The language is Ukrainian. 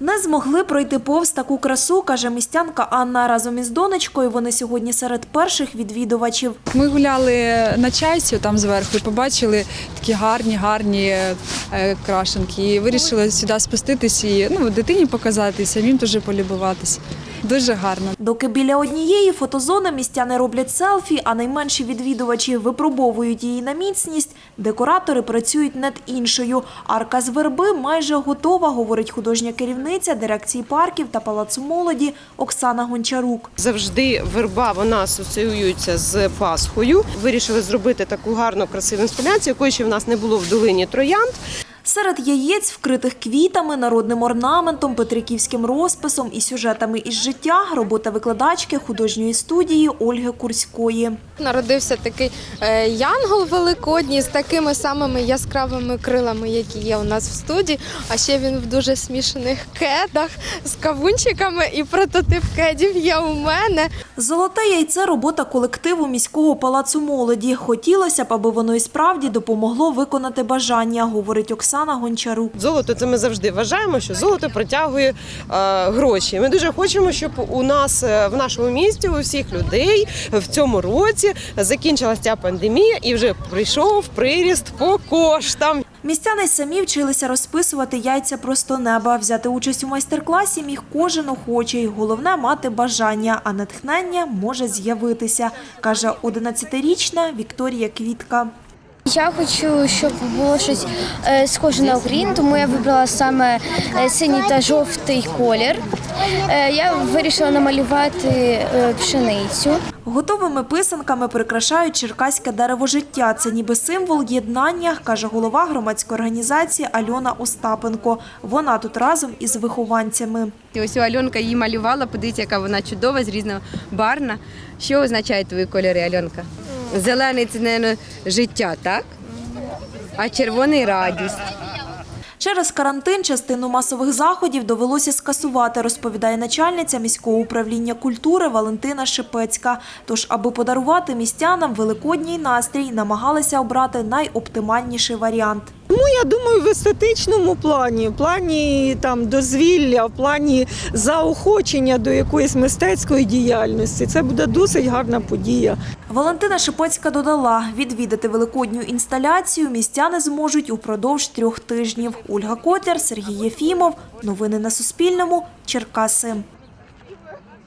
Не змогли пройти повз таку красу, каже містянка Анна. Разом із донечкою вони сьогодні серед перших відвідувачів. Ми гуляли на чайцю там зверху побачили такі гарні, гарні е, крашенки. І вирішили сюди спуститись і ну, дитині показати, і самим теж полюбуватись. Дуже гарно. Доки біля однієї фотозони містяни роблять селфі, а найменші відвідувачі випробовують її на міцність, декоратори працюють над іншою. Арка з верби майже готова, говорить художня керівниця дирекції парків та палацу молоді Оксана Гончарук. Завжди верба вона асоціюється з Пасхою. Вирішили зробити таку гарну красиву інсталяцію, якої ще в нас не було в долині Троянд. Серед яєць, вкритих квітами, народним орнаментом, петриківським розписом і сюжетами із життя, робота викладачки художньої студії Ольги Курської. Народився такий е, янгол великодній з такими самими яскравими крилами, які є у нас в студії. А ще він в дуже смішаних кедах з кавунчиками, і прототип кедів є у мене. Золоте яйце – робота колективу міського палацу молоді. Хотілося б, аби воно і справді допомогло виконати бажання, говорить Оксана Гончарук. Золото це ми завжди вважаємо, що золото притягує е, гроші. Ми дуже хочемо, щоб у нас е, в нашому місті у всіх людей в цьому році закінчилася ця пандемія і вже прийшов приріст по коштам. Містяни самі вчилися розписувати яйця просто неба. Взяти участь у майстер-класі міг кожен охочий. Головне – мати бажання, а натхнення може з'явитися, каже 11-річна Вікторія Квітка. Я хочу, щоб було щось е, схоже на Україну, тому я вибрала саме е, синій та жовтий колір. Е, я вирішила намалювати е, пшеницю. Готовими писанками прикрашають черкаське дерево життя. Це ніби символ єднання, каже голова громадської організації Альона Остапенко. Вона тут разом із вихованцями. Ось Альонка її малювала, подивіться, яка вона чудова, з різнобарна. Що означають твої кольори, Альонка? Зелений це, мабуть, життя, так? А червоний радість. Через карантин частину масових заходів довелося скасувати, розповідає начальниця міського управління культури Валентина Шепецька. Тож, аби подарувати містянам великодній настрій, намагалися обрати найоптимальніший варіант. Я думаю, в естетичному плані, в плані там дозвілля, в плані заохочення до якоїсь мистецької діяльності. Це буде досить гарна подія. Валентина Шипецька додала, відвідати великодню інсталяцію містяни зможуть упродовж трьох тижнів. Ольга Котляр, Сергій Єфімов. Новини на Суспільному. Черкаси.